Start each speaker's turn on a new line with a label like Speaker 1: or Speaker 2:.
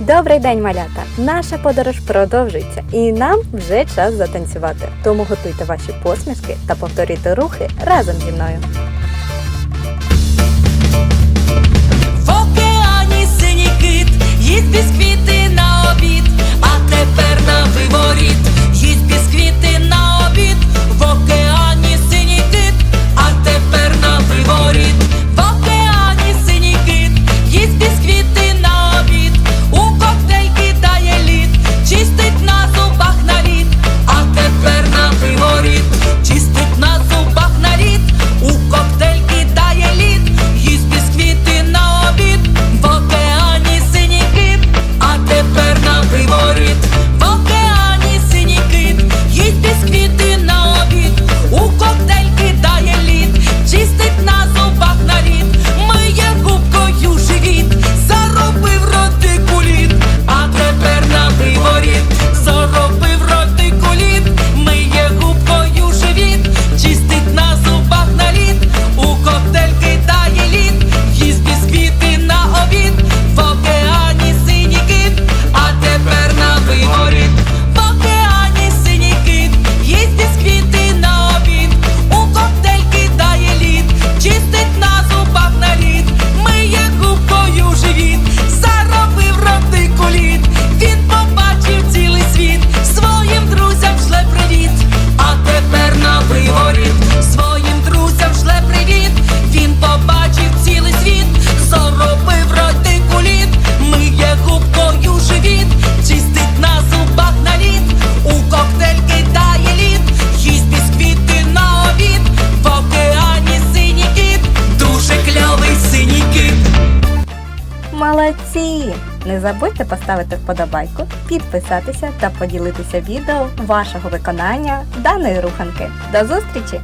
Speaker 1: Добрий день, малята! Наша подорож продовжується, і нам вже час затанцювати. Тому готуйте ваші посмішки та повторюйте рухи разом зі мною. Молодці! Не забудьте поставити вподобайку, підписатися та поділитися відео вашого виконання даної руханки. До зустрічі!